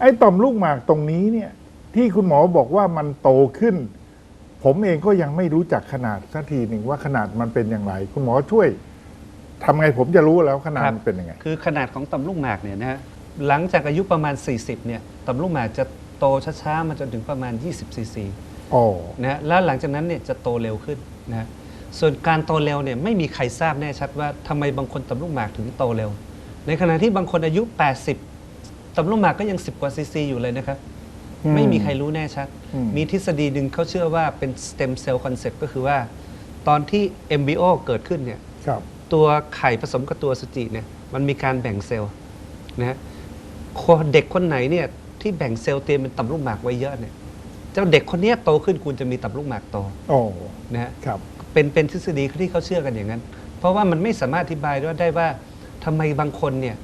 ไอ้ต่อมลูกหมากตรงนี้เนี่ยที่คุณหมอบอกว่ามันโตขึ้น ผมเองก็ยังไม่รู้จักขนาดสักทีหนึ่งว่าขนาดมันเป็นอย่างไร คุณหมอช่วยทำไงผมจะรู้แล้วขนาดมันเป็นยังไง คือขนาดของต่อมลูกหมากเนี่ยนะฮะหลังจากอายุประมาณ 40เนี่ยต่อมลูกหมากจะโตช้าๆมาจนถึงประมาณ 20ซีซีโอ้นะฮะแล้วหลังจากนั้นเนี่ยจะโตเร็วขึ้นนะฮะส่วนการโตเร็วเนี่ยไม่มีใครทราบแน่ชัดว่าทำไมบางคนต่อมลูกหมากถึงโตเร็ว ในขณะที่บางคนอายุ 80 ต่อมลูกหมากก็ยัง 10 กว่าซีซีอยู่เลยนะครับไม่มีใครรู้แน่ชัดมีทฤษฎีหนึ่งเขาเชื่อว่าเป็น stem cell concept ก็คือว่า ตอนที่ embryo เกิดขึ้นเนี่ย ครับ ตัวไข่ผสมกับตัวสุจิเนี่ยมันมีการแบ่งเซลล์นะฮะคนเด็กคนไหนเนี่ยที่แบ่งเซลล์เตรียมเป็นต่อมลูกหมากไว้เยอะเนี่ยเจ้าเด็กคนเนี้ยโตขึ้นคุณจะมีต่อมลูกหมากโตโอ้ นะฮะครับ เป็นเป็นทฤษฎีที่เขาเชื่อกันอย่างนั้น เพราะว่ามันไม่สามารถอธิบายได้ว่าทำไมบางคนเนี่ย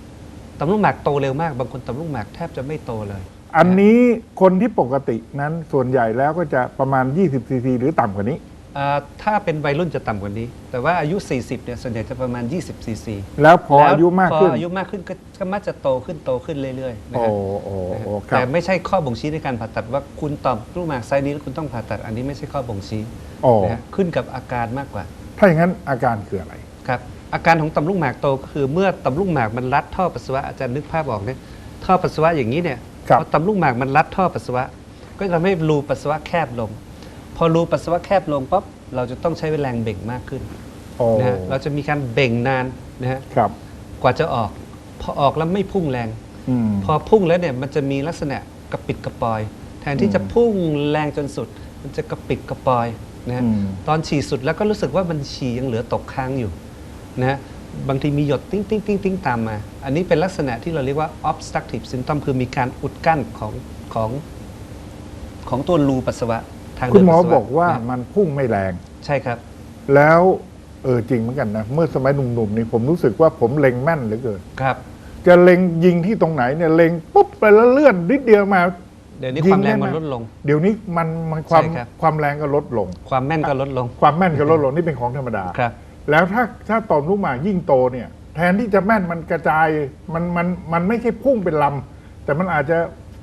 ต่อมลูกหมากโตเร็วมาก บางคนต่อมลูกหมากแทบจะไม่โตเลย อันนี้คนที่ปกตินั้นส่วนใหญ่แล้วก็จะประมาณ 20ซีซีหรือต่ำกว่านี้อ่าถ้าเป็นวัยรุ่นจะต่ำกว่านี้ แต่ว่าอายุ 40เนี่ยส่วนใหญ่จะประมาณ 20ซีซีแล้วพออายุมากขึ้นพออายุมากขึ้นก็ก็มักจะโตขึ้นโตขึ้นเรื่อยๆนะโอ้ฮะโอ้นะฮะโอ้ครัแต่บไม่ใช่ข้อบ่งชี้ในการผ่าตัดว่าคุณตอบลูกหมากไซส์นี้แล้วคุณต้องผ่าตัดอันนี้ไม่ใช่ข้อบ่งชี้โอ้นะฮะขึ้นกับอาการมากกว่าถ้าอย่างนั้นอาการคืออะไร ครับ อาการของต่อมลูกหมากโตก็คือเมื่อต่อมลูกหมากมันรัดท่อปัสสาวะอาจารย์นึกภาพออกเนี่ยท่อปัสสาวะอย่างนี้เนี่ยครับพอต่อมลูกหมากมันรัดท่อปัสสาวะ ก็จะทำให้รูปัสสาวะแคบลง พอรูปัสสาวะแคบลงปั๊บเราจะต้องใช้แรงเบ่งมากขึ้นโอ้นะฮะเราจะมีการเบ่งนานนะฮะครับกว่าจะออก พอออกแล้วไม่พุ่งแรงอืมพอพุ่งแล้วเนี่ยมันจะมีลักษณะกระปิดกระปอย แทนที่จะพุ่งแรงจนสุด มันจะกระปิดกระปอยนะฮะอืมตอนฉี่สุดแล้วก็รู้สึกว่ามันฉี่ยังเหลือตกค้างอยู่ นะฮะบางทีมีหยดติ้งติ้งติ้งติ้งตามมา อันนี้เป็นลักษณะที่เราเรียกว่า obstructive symptom คือมีการอุดกั้นของของของตัวรูปัสสาวะทางคุเดิณนหมอปัสสาวะบอกว่านะมันพุ่งไม่แรง ใช่ครับ แล้วเออจริงเหมือนกันนะ เมื่อสมัยหนุ่มๆนี่ผมรู้สึกว่าผมเล็งแม่นเหลือเกินครับ จะเล็งยิงที่ตรงไหนเนี่ยเล็งปุ๊บไปแล้วเลื่อนนิดเดียวมา เดี๋ยวนี้ยิงความแรงได้ไหมมันลดลง เดี๋ยวนี้มันมันความใช่ครับ ความแรงก็ลดลง ความแม่นก็ลดลง ความแม่นก็ลดลงนี่เป็นของธรรมดา ครับ แล้วถ้าถ้าต่อมลูกหมากยิ่งโตเนี่ยแทนที่จะแม่นมันกระจายมันมันมันไม่ใช่พุ่งเป็นลำ แต่มันอาจจะ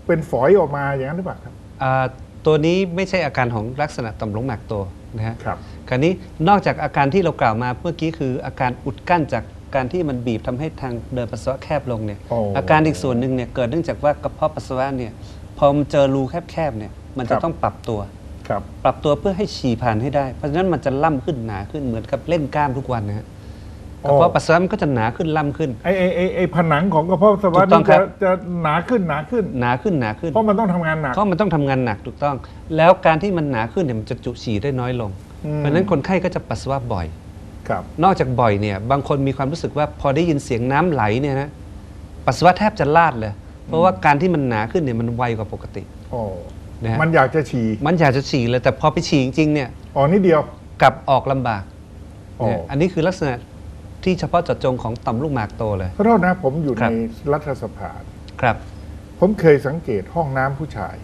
เป็นฝอยออกมาอย่างนั้นหรือเปล่าครับ อ่าตัวนี้ไม่ใช่อาการของลักษณะต่อมลูกหมากโตนะฮะครับ คราวนี้นอกจากอาการที่เรากล่าวมาเมื่อกี้คืออาการอุดกั้นจากการที่มันบีบทำให้ทางเดินปัสสาวะแคบลงเนี่ยโอ้ อาการอีกส่วนหนึ่งเนี่ยเกิดเนื่องจากว่ากระเพาะปัสสาวะเนี่ยพอมันเจอรูแคบๆเนี่ยมันจะต้องปรับตัว ครับ ปรับตัวเพื่อให้ฉี่ผ่านให้ได้ เพราะฉะนั้นมันจะล่ำขึ้นหนาขึ้นเหมือนกับเล่นกล้ามทุกวันนะฮะกระเพาะปัสสาวะมันก็จะหนาขึ้นล่ำขึ้นไอไอไอไอผนังของกระเพาะปัสสาวะถูกต้อนี่งครัจะบจะหนาขึ้นหนาขึ้น หนาขึ้นหนาขึ้น เพราะมันต้องทำงานหนักเพราะมันต้องทำงานหนักถูกต้อง แล้วการที่มันหนาขึ้นเนี่ยมันจะจุฉี่ได้น้อยลงอืมเพราะฉะนั้นคนไข้ก็จะปัสสาวะบ่อยครับนอกจากบ่อยเนี่ยบางคนมีความรู้สึกว่าพอได้ยินเสียงน้ำไหลเนี่ยนะปัสสาวะแทบจะลาดเลย เพราะว่าการที่มันหนาขึ้นเนี่ยมันไวกว่าปกติโอ้ นะฮะมันอยากจะฉี่มันอยากจะฉี่เลยแต่พอไปฉี่จริงๆเนี่ยอ๋อนิดเดียวกลับออกลำบากอ๋อเนี่ยอันนี้คือลักษณะที่เฉพาะเจาะจงของต่อมลูกหมากโตเลย ขอโทษนะผมอยู่ครัในบ รัฐสภา ครับ ผมเคยสังเกตห้องน้ำผู้ชาย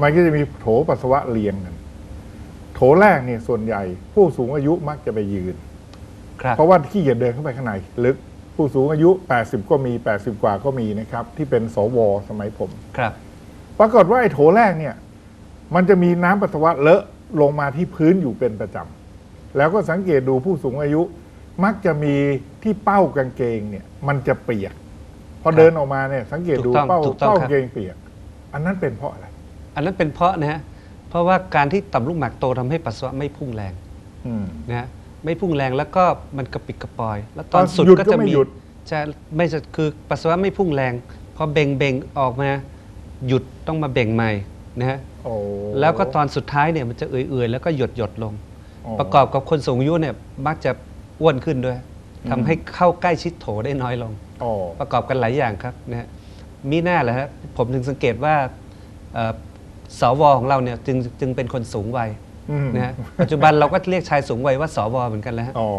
มันก็จะมีโถปัสสาวะเรียงกัน โถแรกเนี่ยส่วนใหญ่ ผู้สูงอายุมักจะไปยืน ครับ เพราะว่าที่จะเดินเข้าไปข้างในลึกผู้สูงอายุ 80 ก็มี 80 กว่าก็มีนะครับ ที่เป็นสวสมัยผม ครับ ปรากฏว่าไอ้โถแรกเนี่ย มันจะมีน้ำปัสสาวะเลอะลงมาที่พื้นอยู่เป็นประจำแล้วก็สังเกตดูผู้สูงอายุ มักจะมีที่เป้ากางเกงเนี่ย มันจะเปียก พอครับเดินออกมาเนี่ย สังเกตดูถูกต้องเป้าถูกต้องเป้าครับ กางเกงเปียก อันนั้นเป็นเพราะอะไร อันนั้นเป็นเพราะนะฮะเพราะว่าการที่ต่อมลูกหมากโตทำให้ปัสสาวะไม่พุ่งแรงอืม นะฮะไม่พุ่งแรงแล้วก็มันกระปิดกระปอย แล้วตอนตอนสุดหยุดก็ก็จะไม่มีหยุด จะไม่จะคือปัสสาวะไม่พุ่งแรงพอเบ่งเบ่งออกมา หยุดต้องมาเบ่งใหม่ นะฮะโอ้แล้วก็ตอนสุดท้ายเนี่ยมันจะเอื่อยๆแล้วก็หยดหยดๆลงอ๋อประกอบกับคนสูงอายุเนี่ยมักจะอ้วนขึ้นด้วยทำให้เข้าใกล้ชิดโถได้น้อยลงอ๋อประกอบกันหลายอย่างครับนะฮะมีหน้าแหละฮะผมถึงสังเกตว่าเอ่อสวของเราเนี่ยจึงจึงเป็นคนสูงวัยอืมนะฮะปัจจุบันเราก็เรียกชายสูงวัยว่าสวเหมือนกันแล้วฮะอ๋อ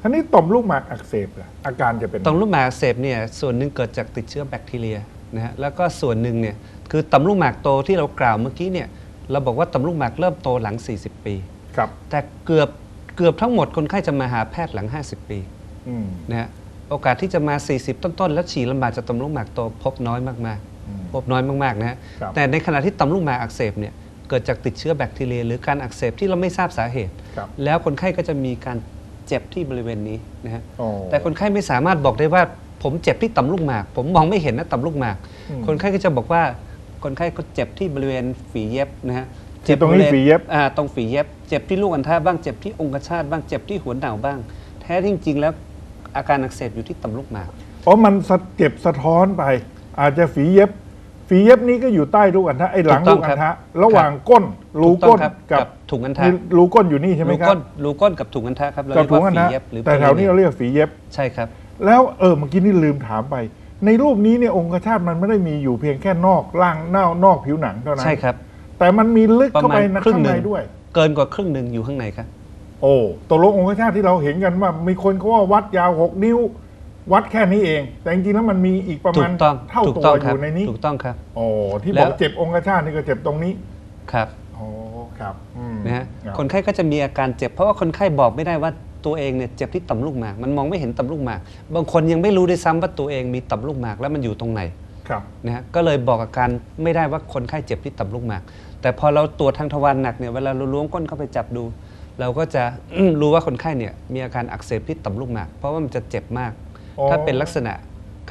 ทีนี้ต่อมลูกหมากอักเสบล่ะอาการจะเป็นต่อมลูกหมากอักเสบเนี่ยส่วนหนึ่งเกิดจากติดเชื้อแบคทีเรียนะฮะแล้วก็ส่วนหนึ่งเนี่ย คือต่อมลูกหมากโตที่เรากล่าวเมื่อกี้เนี่ยเราบอกว่าต่อมลูกหมากเริ่มโตหลัง 40 ปี ครับแต่เกือบเกือบทั้งหมดคนไข้จะมาหาแพทย์หลัง 50 ปีอืมนะฮะโอกาสที่จะมา 40 ต้นๆ แล้วฉี่ลำบากจากต่อมลูกหมากโตพบน้อยมากอืมพบน้อยมากๆนะฮะครับ แต่ในขณะที่ต่อมลูกหมากอักเสบเนี่ยเกิดจากติดเชื้อแบคทีเรีย หรือการอักเสบที่เราไม่ทราบสาเหตุ ครับแล้วคนไข้ก็จะมีการเจ็บที่บริเวณนี้นะฮะอ๋อแต่คนไข้ไม่สามารถบอกได้ว่าผมเจ็บที่ต่อมลูกหมาก ผมมองไม่เห็นนะต่อมลูกหมาก อืม คนไข้ก็จะบอกว่า คนไข้ก็เจ็บที่บริเวณฝีเย็บนะฮะที่ตรงนี้บวณฝีเย็บ อ่าตรงฝีเย็บ เจ็บที่ลูกอัณฑะบ้างเจ็บที่องคชาตบ้างเจ็บที่หัวเหน่าบ้าง แท้ที่จริงแล้วอาการอักเสบอยู่ที่ต่อมลูกหมากเพราะมันสะเจ็บสะท้อนไป อาจจะฝีเย็บ ฝีเย็บนี้ก็อยู่ใต้ลูกอัณฑะไอ้หลังถูกต้ลูองกอัณครัฑะบระหว่างก้นรูถูกต้องก้นครับกับกับถุงอัณฑะนี่รูก้นอยู่นี่ใช่ไหมรูครับก้นรูก้นกับถุงอัณฑะครับเรากับเรียกถุงว่าอัณฝีฑะเย็บหรือแต่แถวนี้เราเรียกฝีเย็บใช่ครับ แล้วเออเมื่อกี้นี่ลืมถามไป ในรูปนี้เนี่ยองคชาตมันไม่ได้มีอยู่เพียงแค่นอกล่างนอกนอกผิวหนังเท่านั้นใช่ครับ แต่มันมีลึกประเข้ามาไปณในครึ่งข้างหในนึ่งด้วย เกินกว่าครึ่งหนึ่งอยู่ข้างในครับ โอ้ตกลงองคชาตที่เราเห็นกันว่า มีคนเขาว่าวัดยาวหกนิ้ว วัดแค่นี้เอง แต่จริงๆแล้วมันมีอีกประถูมาณกต้องเท่าถูกตัวต้องอครับยู่ในนี้ถูกต้องครับโอ้ที่แล้บอวกเจ็บองคชาตนี่ก็เจ็บตรงนี้ครับโอ้ครับอืมนะฮะครับคนไข้ก็จะมีอาการเจ็บ เพราะว่าคนไข้บอกไม่ได้ว่า ตัวเองเนี่ยเจ็บที่ต่อมลูกหมาก มันมองไม่เห็นต่อมลูกหมาก บางคนยังไม่รู้ด้วยซ้ำว่าตัวเองมีต่อมลูกหมากแล้วมันอยู่ตรงไหนครับนะฮะก็เลยบอกอาการไม่ได้ว่าคนไข้เจ็บที่ต่อมลูกหมาก แต่พอเราตรวจทางทวารหนักเนี่ยเวลาเราล้วงก้นเข้าไปจับดู เราก็จะ รู้ว่าคนไข้เนี่ยมีอาการอักเสบที่ต่อมลูกหมาก เพราะว่ามันจะเจ็บมาก อ๋อ ถ้าเป็นลักษณะ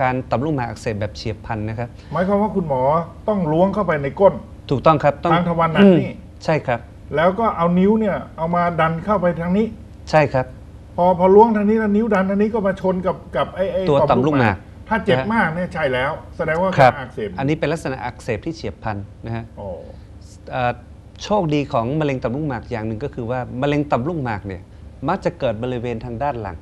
การต่อมลูกหมากอักเสบแบบเฉียบพลันนะครับ หมายความว่าคุณหมอต้องล้วงเข้าไปในก้น ถูกต้องครับต้องทางทวารหนักอืมนี่ใช่ครับ แล้วก็เอานิ้วเนี่ยเอามาดันเข้าไปทางนี้ ใช่ครับ พอพอล้วงทางนี้แล้วนิ้วดันทางนี้ก็มาชนกับกับไอ้ไอ้ตัวต่อมลูกหมากถ้าเจ็บนะฮะมากเนี่ยใช่แล้ว แสดงว่าครับการอักเสบอันนี้เป็นลักษณะอักเสบที่เฉียบพลันนะฮะโอ้เอ่อโชคดีของมะเร็งต่อมลูกหมากอย่างหนึ่งก็คือว่ามะเร็งต่อมลูกหมากเนี่ยมักจะเกิดบริเวณทางด้านหลัง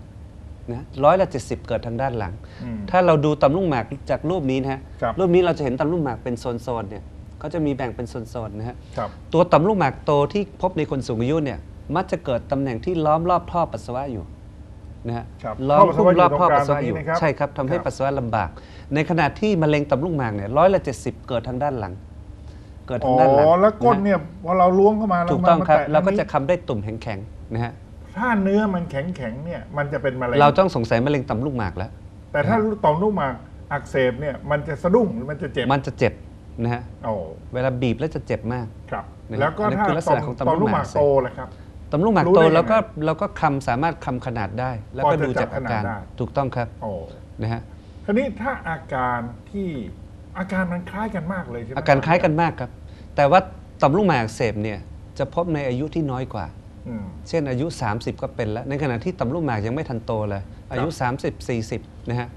นะร้อยละเจ็ดสิบเกิดทางด้านหลังอืมถ้าเราดูต่อมลูกหมากจากรูปนี้นะฮะครับรูปนี้เราจะเห็นต่อมลูกหมากเป็นโซนๆเนี่ยเขาจะมีแบ่งเป็นโซนๆนะฮะครับตัวต่อมลูกหมากโตที่พบในคนสูงอายุเนี่ย มักจะเกิดตำแหน่งที่ล้อมรอบท่อปัสสาวะอยู่นะฮะครับล้อมหุ้มรอบท่อปัสสาวะท่อยู่ปัสสาวะอยู่ตรงกลางตรงนี้นะครับใช่ครับทำให้ครับปัสสาวะลำบาก ในขณะที่มะเร็งต่อมลูกหมากเนี่ยร้อยละเจ็ดสิบเกิดทางด้านหลัง เกิดอ๋ทางด้านหลังอแล้วก้นนะฮะเนี่ยพอเราล้วงเข้ามาแล้วถูกต้องมันครับแตเราก็ทงนี้จะคำได้ตุ่มแข็งๆนะฮะถ้าเนื้อมันแข็งแข็งๆเนี่ยมันจะเป็นมะเร็งเราต้องสงสัยมะเร็งต่อมลูกหมากแล้ว แต่ถ้าต่อมลูกหมากอักเสบเนี่ยมันจะสะดุ้งหรือมันจะเจ็บมันจะเจ็บนะฮะโอ้เวลาบีบแล้วจะเจ็บมาก ครับ นะครับแล้วก็อันนั้นถ้าคือลักษต่อณะมของต่อมต่อมลูกหลูกหากกมามโตแหละครับ ต่อมลูกหมากรู้โตได้ยังไงแล้วก็เราก็คำสามารถคำขนาดได้ แล้วก็พอจะดูจากอาการจับขนาดได้ ถูกต้องครับโอ้นะฮะคราวนี้ถ้าอาการที่อาการมันคล้ายกันมากเลยใช่ไหมอาการคล้ายกันมากครับ แต่ว่าต่อมลูกหมากอักเสบเนี่ยจะพบในอายุที่น้อยกว่า อืม เช่นอายุ 30 ก็เป็นแล้ว ในขณะที่ต่อมลูกหมากยังไม่ทันโตเลย อายุ 30 40 นะฮะ